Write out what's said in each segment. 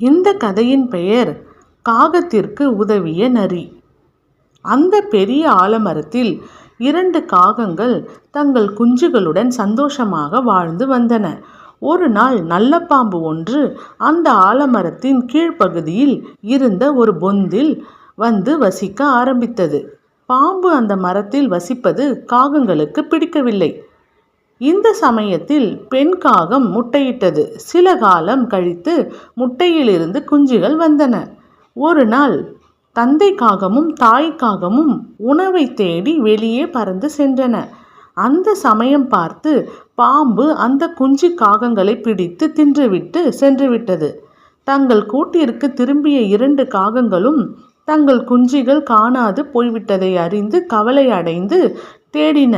இந்த கதையின் பெயர் காகத்திற்கு உதவிய நரி. அந்த பெரிய ஆலமரத்தில் இரண்டு காகங்கள் தங்கள் குஞ்சுகளுடன் சந்தோஷமாக வாழ்ந்து வந்தன. ஒரு நாள் நல்ல பாம்பு ஒன்று அந்த ஆலமரத்தின் கீழ்ப்பகுதியில் இருந்த ஒரு பொந்தில் வந்து வசிக்க ஆரம்பித்தது. பாம்பு அந்த மரத்தில் வசிப்பது காகங்களுக்கு பிடிக்கவில்லை. இந்த சமயத்தில் பெண் காகம் முட்டையிட்டது. சில காலம் கழித்து முட்டையிலிருந்து குஞ்சுகள் வந்தன. ஒரு நாள் தந்தை காகமும் தாய் காகமும் உணவை தேடி வெளியே பறந்து சென்றன. அந்த சமயம் பார்த்து பாம்பு அந்த குஞ்சு காகங்களை பிடித்து தின்றுவிட்டு சென்றுவிட்டது. தங்கள் கூட்டிற்கு திரும்பிய இரண்டு காகங்களும் தங்கள் குஞ்சுகள் காணாது போய்விட்டதை அறிந்து கவலை அடைந்து தேடின.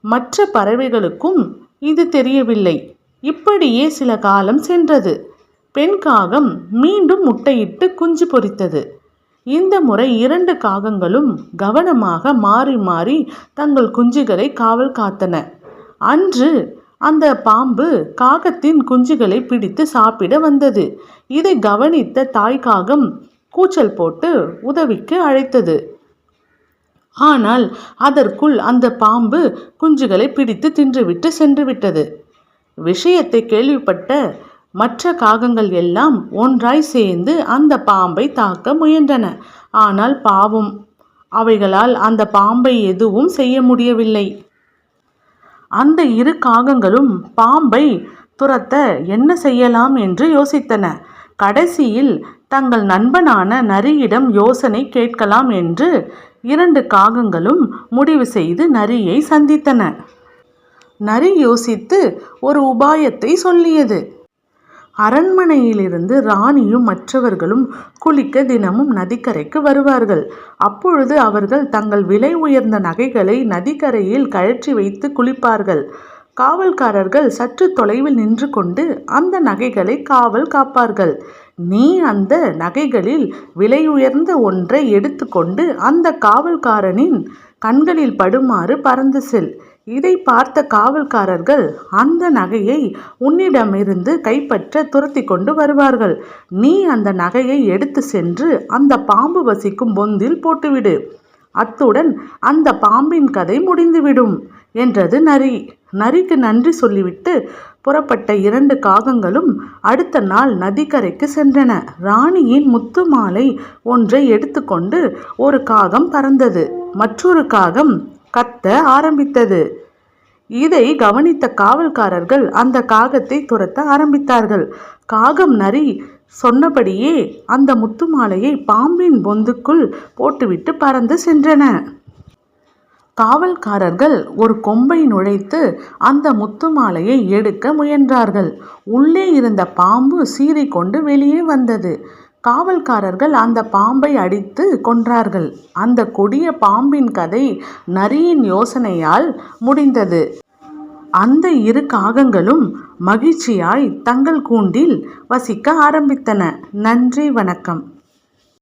மற்ற பறவைகளுக்கும் இது தெரியவில்லை. இப்படியே சில காலம் சென்றது. பெண் காகம் மீண்டும் முட்டையிட்டு குஞ்சு பொரித்தது இந்த முறை இரண்டு காகங்களும் கவனமாக மாறி மாறி தங்கள் குஞ்சுகளை காவல் காத்தன. அன்று அந்த பாம்பு காகத்தின் குஞ்சுகளை பிடித்து சாப்பிட வந்தது. இதை கவனித்த தாய் காகம் கூச்சல் போட்டு உதவிக்கு அழைத்தது. ஆனால் அதற்குள் அந்த பாம்பு குஞ்சுகளை பிடித்து தின்றுவிட்டு சென்றுவிட்டது. விஷயத்தை கேள்விப்பட்ட மற்ற காகங்கள் எல்லாம் ஒன்றாய் சேர்ந்து அந்த பாம்பை தாக்க முயன்றன. ஆனால் பாவம் அவைகளால் அந்த பாம்பை எதுவும் செய்ய முடியவில்லை. அந்த இரு காகங்களும் பாம்பை துரத்த என்ன செய்யலாம் என்று யோசித்தன. கடைசியில் தங்கள் நண்பனான நரியிடம் யோசனை கேட்கலாம் என்று இரண்டு காகங்களும் முடிவு செய்து நரியை சந்தித்தன. நரி யோசித்து ஒரு உபாயத்தை சொல்லியது. அரண்மனையிலிருந்து ராணியும் மற்றவர்களும் குளிக்க தினமும் நதிக்கரைக்கு வருவார்கள். அப்பொழுது அவர்கள் தங்கள் விலை உயர்ந்த நகைகளை நதிக்கரையில் கழற்றி வைத்து குளிப்பார்கள். காவல்காரர்கள் சற்று தொலைவில் நின்று கொண்டு அந்த நகைகளை காவல் காப்பார்கள். நீ அந்த நகைகளில் விலையுயர்ந்த ஒன்றை எடுத்துக்கொண்டு அந்த காவல்காரனின் கண்களில் படுமாறு பறந்து செல். இதை பார்த்த காவல்காரர்கள் அந்த நகையை உன்னிடமிருந்து கைப்பற்ற துரத்தி கொண்டு வருவார்கள். நீ அந்த நகையை எடுத்து சென்று அந்த பாம்பு வசிக்கும் பொந்தில் போட்டுவிடு. அத்துடன் அந்த பாம்பின் கதை முடிந்துவிடும் என்றது நரி. நரிக்கு நன்றி சொல்லிவிட்டு புறப்பட்ட இரண்டு காகங்களும் அடுத்த நாள் நதிக்கரைக்கு சென்றன. ராணியின் முத்து மாலை ஒன்றை எடுத்துக்கொண்டு ஒரு காகம் பறந்தது. மற்றொரு காகம் கத்த ஆரம்பித்தது. இதை கவனித்த காவல்காரர்கள் அந்த காகத்தை துரத்த ஆரம்பித்தார்கள். காகம் நரி சொன்னபடியே அந்த முத்து மாலையை பாம்பின் பொந்துக்குள் போட்டுவிட்டு பறந்து சென்றன. காவல்காரர்கள் ஒரு கொம்பை நுழைத்து அந்த முத்து மாலையை எடுக்க முயன்றார்கள். உள்ளே இருந்த பாம்பு சீறிக்கொண்டு வெளியே வந்தது. காவல்காரர்கள் அந்த பாம்பை அடித்து கொன்றார்கள். அந்த கொடிய பாம்பின் கதை நரியின் யோசனையால் முடிந்தது. அந்த இரு காகங்களும் மகிழ்ச்சியாய் தங்கள் கூண்டில் வசிக்க ஆரம்பித்தன. நன்றி வணக்கம்.